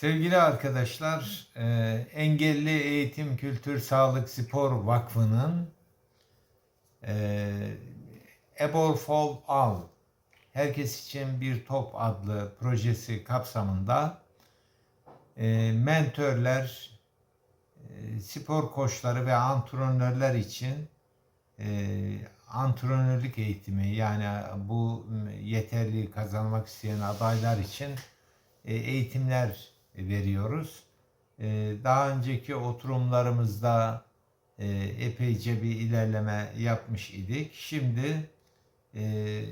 Sevgili arkadaşlar, e, Engelli Eğitim Kültür Sağlık Spor Vakfı'nın e, Ebor for All, Herkes için Bir Top adlı projesi kapsamında e, mentörler, spor koçları ve antrenörler için antrenörlük eğitimi yani bu yeterli kazanmak isteyen adaylar için eğitimler veriyoruz. E, Daha önceki oturumlarımızda e, epeyce bir ilerleme yapmış idik. Şimdi e,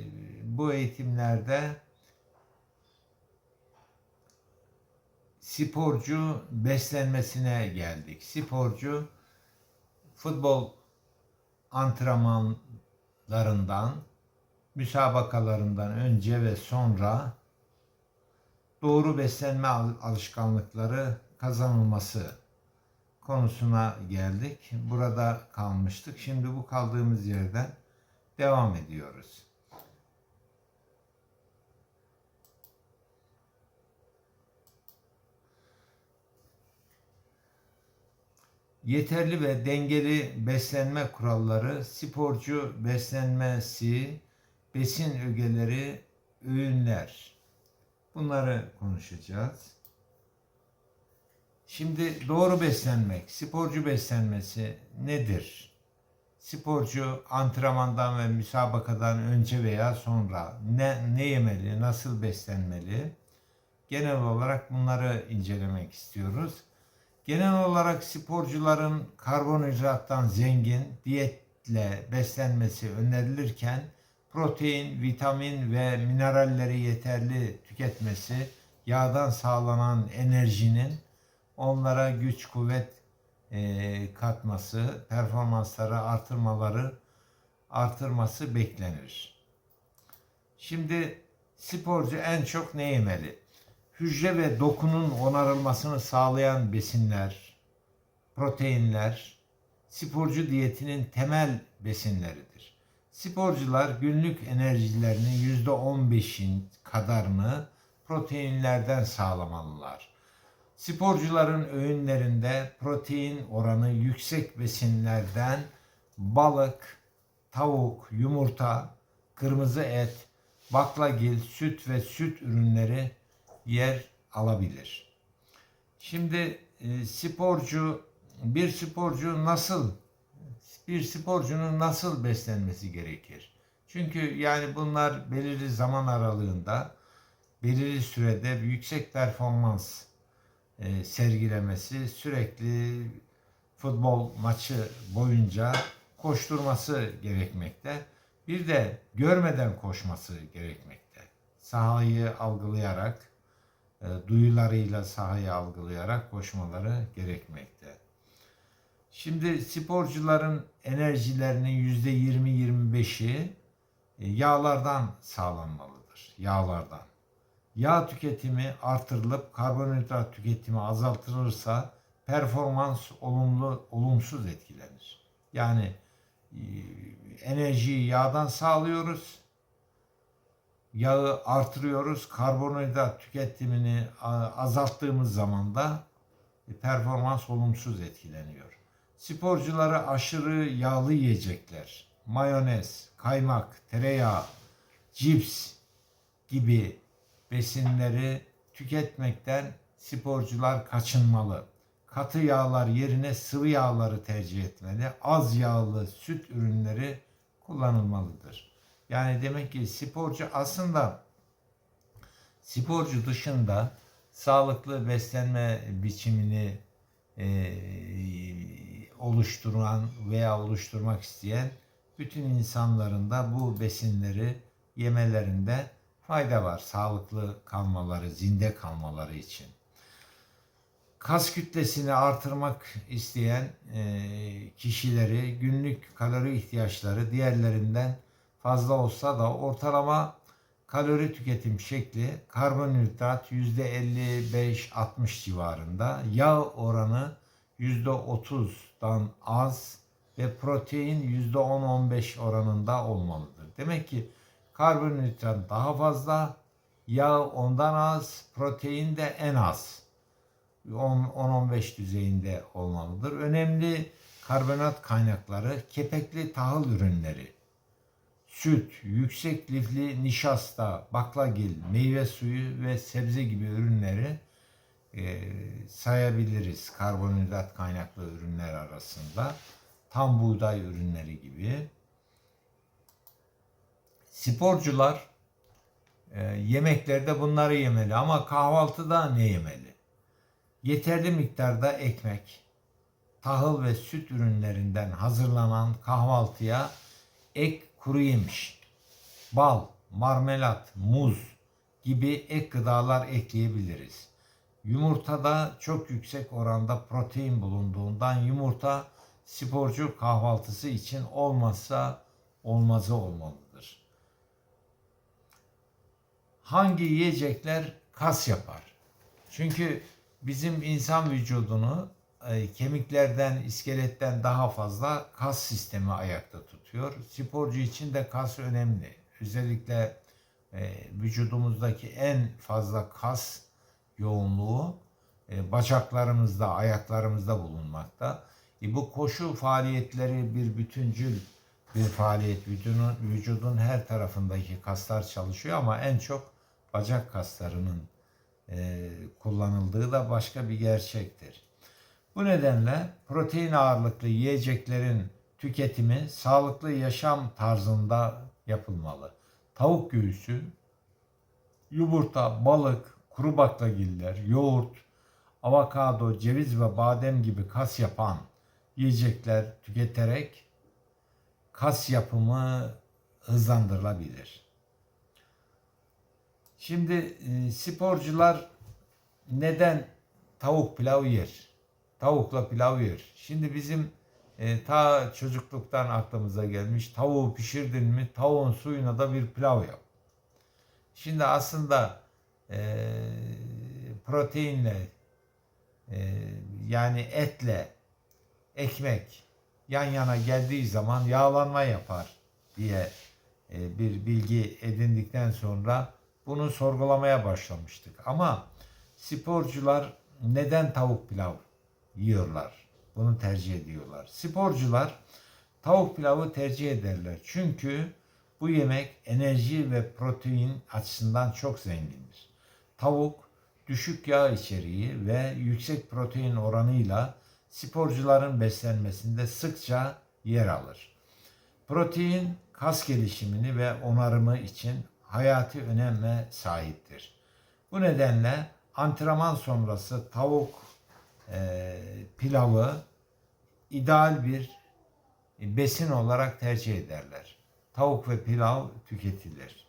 bu eğitimlerde sporcu beslenmesine geldik. Sporcu futbol antrenmanlarından, müsabakalarından önce ve sonra doğru beslenme al- alışkanlıkları kazanılması konusuna geldik. Burada kalmıştık. Şimdi bu kaldığımız yerden devam ediyoruz. Yeterli ve dengeli beslenme kuralları, sporcu beslenmesi, besin ögeleri, öğünler. Bunları konuşacağız. Şimdi doğru beslenmek, sporcu beslenmesi nedir? Sporcu antrenmandan ve müsabakadan önce veya sonra ne, ne yemeli, nasıl beslenmeli? Genel olarak bunları incelemek istiyoruz. Genel olarak sporcuların karbonhidrattan zengin diyetle beslenmesi önerilirken protein, vitamin ve mineralleri yeterli tüketmesi, yağdan sağlanan enerjinin onlara güç, kuvvet e, katması, performansları artırmaları artırması beklenir. Şimdi sporcu en çok ne yemeli? Hücre ve dokunun onarılmasını sağlayan besinler, proteinler, sporcu diyetinin temel besinleridir. Sporcular günlük enerjilerinin yüzde 15'in kadarını proteinlerden sağlamalılar. Sporcuların öğünlerinde protein oranı yüksek besinlerden balık, tavuk, yumurta, kırmızı et, baklagil, süt ve süt ürünleri yer alabilir. Şimdi e, sporcu bir sporcu nasıl bir sporcunun nasıl beslenmesi gerekir? Çünkü yani bunlar belirli zaman aralığında belirli sürede yüksek performans e, sergilemesi, sürekli futbol maçı boyunca koşturması gerekmekte. Bir de görmeden koşması gerekmekte. Sahayı algılayarak, e, duyularıyla sahayı algılayarak koşmaları gerekmekte. Şimdi sporcuların enerjilerinin yüzde 20-25'i e, yağlardan sağlanmalıdır. Yağlardan. Yağ tüketimi artırılıp karbonhidrat tüketimi azaltılırsa performans olumlu olumsuz etkilenir. Yani e, enerjiyi yağdan sağlıyoruz. Yağı artırıyoruz. Karbonhidrat tüketimini azalttığımız zaman da e, performans olumsuz etkileniyor. Sporculara aşırı yağlı yiyecekler, mayonez, kaymak, tereyağı, cips gibi besinleri tüketmekten sporcular kaçınmalı. Katı yağlar yerine sıvı yağları tercih etmeli. Az yağlı süt ürünleri kullanılmalıdır. Yani demek ki sporcu aslında sporcu dışında sağlıklı beslenme biçimini e, oluşturan veya oluşturmak isteyen bütün insanların da bu besinleri yemelerinde fayda var. Sağlıklı kalmaları, zinde kalmaları için. Kas kütlesini artırmak isteyen e, kişileri günlük kalori ihtiyaçları diğerlerinden fazla olsa da ortalama kalori tüketim şekli karbonhidrat %55-60 civarında, yağ oranı %30'dan az ve protein %10-15 oranında olmalıdır. Demek ki karbonhidrat daha fazla, yağ ondan az, protein de en az 10-15 düzeyinde olmalıdır. Önemli karbonat kaynakları kepekli tahıl ürünleri, süt, yüksek lifli nişasta, baklagil, meyve suyu ve sebze gibi ürünleri e, sayabiliriz karbonhidrat kaynaklı ürünler arasında. Tam buğday ürünleri gibi. Sporcular e, yemeklerde bunları yemeli ama kahvaltıda ne yemeli? Yeterli miktarda ekmek, tahıl ve süt ürünlerinden hazırlanan kahvaltıya ek kuru yemiş, bal, marmelat, muz gibi ek gıdalar ekleyebiliriz. Yumurtada çok yüksek oranda protein bulunduğundan yumurta sporcu kahvaltısı için olmazsa olmazı olmalıdır. Hangi yiyecekler kas yapar? Çünkü bizim insan vücudunu e, kemiklerden, iskeletten daha fazla kas sistemi ayakta tutuyor. Sporcu için de kas önemli. Özellikle e, vücudumuzdaki en fazla kas yoğunluğu e, bacaklarımızda, ayaklarımızda bulunmakta. E, bu koşu faaliyetleri bir bütüncül bir faaliyet. Vücudun, vücudun her tarafındaki kaslar çalışıyor ama en çok bacak kaslarının e, kullanıldığı da başka bir gerçektir. Bu nedenle protein ağırlıklı yiyeceklerin tüketimi sağlıklı yaşam tarzında yapılmalı. Tavuk göğsü, yumurta, balık, kuru baklagiller, yoğurt, avokado, ceviz ve badem gibi kas yapan yiyecekler tüketerek kas yapımı hızlandırılabilir. Şimdi e, sporcular neden tavuk pilav yer? Tavukla pilav yer. Şimdi bizim e, ta çocukluktan aklımıza gelmiş tavuğu pişirdin mi tavuğun suyuna da bir pilav yap. Şimdi aslında e, proteinle e, yani etle ekmek yan yana geldiği zaman yağlanma yapar diye e, bir bilgi edindikten sonra bunu sorgulamaya başlamıştık. Ama sporcular neden tavuk pilav yiyorlar? Bunu tercih ediyorlar. Sporcular tavuk pilavı tercih ederler. Çünkü bu yemek enerji ve protein açısından çok zengindir. Tavuk düşük yağ içeriği ve yüksek protein oranıyla sporcuların beslenmesinde sıkça yer alır. Protein kas gelişimini ve onarımı için hayati öneme sahiptir. Bu nedenle antrenman sonrası tavuk e, pilavı ideal bir besin olarak tercih ederler. Tavuk ve pilav tüketilir.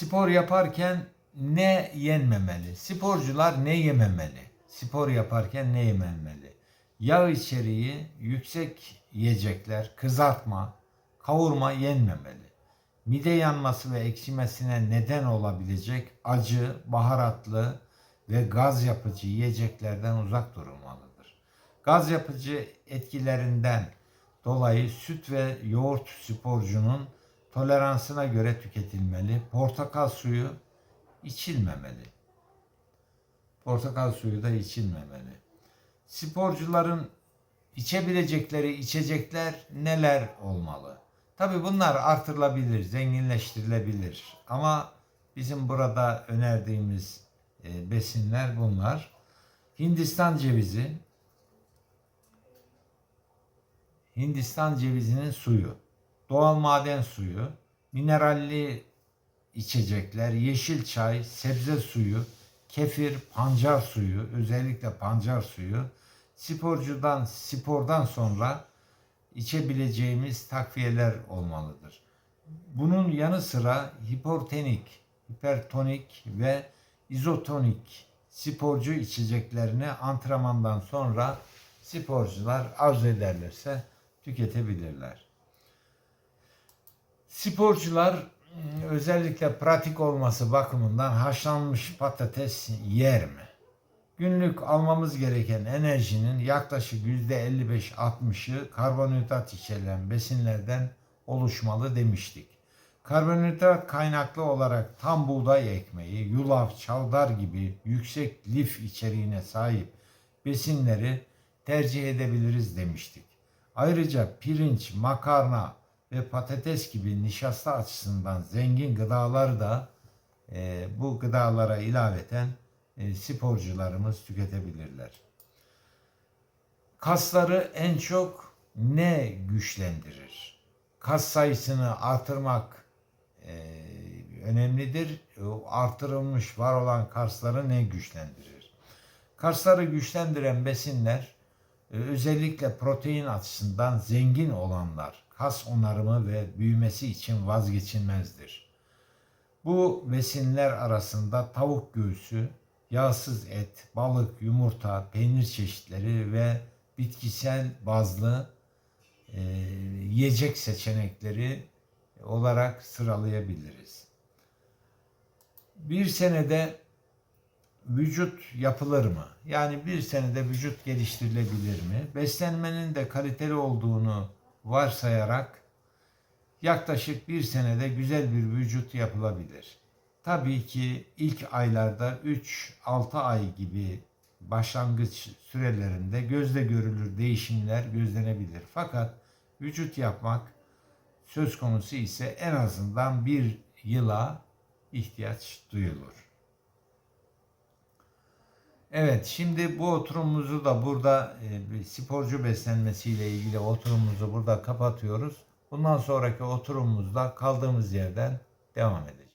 Spor yaparken ne yenmemeli? Sporcular ne yememeli? Spor yaparken ne yememeli? Yağ içeriği yüksek yiyecekler, kızartma, kavurma yenmemeli. Mide yanması ve ekşimesine neden olabilecek acı, baharatlı ve gaz yapıcı yiyeceklerden uzak durulmalıdır. Gaz yapıcı etkilerinden dolayı süt ve yoğurt sporcunun toleransına göre tüketilmeli. Portakal suyu içilmemeli. Portakal suyu da içilmemeli. Sporcuların içebilecekleri içecekler neler olmalı? Tabi bunlar artırılabilir, zenginleştirilebilir. Ama bizim burada önerdiğimiz e, besinler bunlar. Hindistan cevizi, Hindistan cevizinin suyu, doğal maden suyu, mineralli içecekler, yeşil çay, sebze suyu, kefir, pancar suyu, özellikle pancar suyu, sporcudan, spordan sonra içebileceğimiz takviyeler olmalıdır. Bunun yanı sıra hipotenik, hipertonik ve izotonik sporcu içeceklerini antrenmandan sonra sporcular arzu ederlerse tüketebilirler. Sporcular ıı, özellikle pratik olması bakımından haşlanmış patates yer mi? Günlük almamız gereken enerjinin yaklaşık %55-60'ı karbonhidrat içeren besinlerden oluşmalı demiştik. Karbonhidrat kaynaklı olarak tam buğday ekmeği, yulaf, çavdar gibi yüksek lif içeriğine sahip besinleri tercih edebiliriz demiştik. Ayrıca pirinç, makarna ve patates gibi nişasta açısından zengin gıdalar da e, bu gıdalara ilaveten e, sporcularımız tüketebilirler. Kasları en çok ne güçlendirir? Kas sayısını artırmak e, önemlidir. O Artırılmış var olan kasları ne güçlendirir? Kasları güçlendiren besinler e, özellikle protein açısından zengin olanlar kas onarımı ve büyümesi için vazgeçilmezdir. Bu besinler arasında tavuk göğsü, yağsız et, balık, yumurta, peynir çeşitleri ve bitkisel bazlı e, yiyecek seçenekleri olarak sıralayabiliriz. Bir senede vücut yapılır mı? Yani bir senede vücut geliştirilebilir mi? Beslenmenin de kaliteli olduğunu varsayarak yaklaşık bir senede güzel bir vücut yapılabilir. Tabii ki ilk aylarda 3-6 ay gibi başlangıç sürelerinde gözle görülür değişimler gözlenebilir. Fakat vücut yapmak söz konusu ise en azından bir yıla ihtiyaç duyulur. Evet, şimdi bu oturumumuzu da burada e, sporcu beslenmesiyle ilgili oturumumuzu burada kapatıyoruz. Bundan sonraki oturumumuzda kaldığımız yerden devam edeceğiz.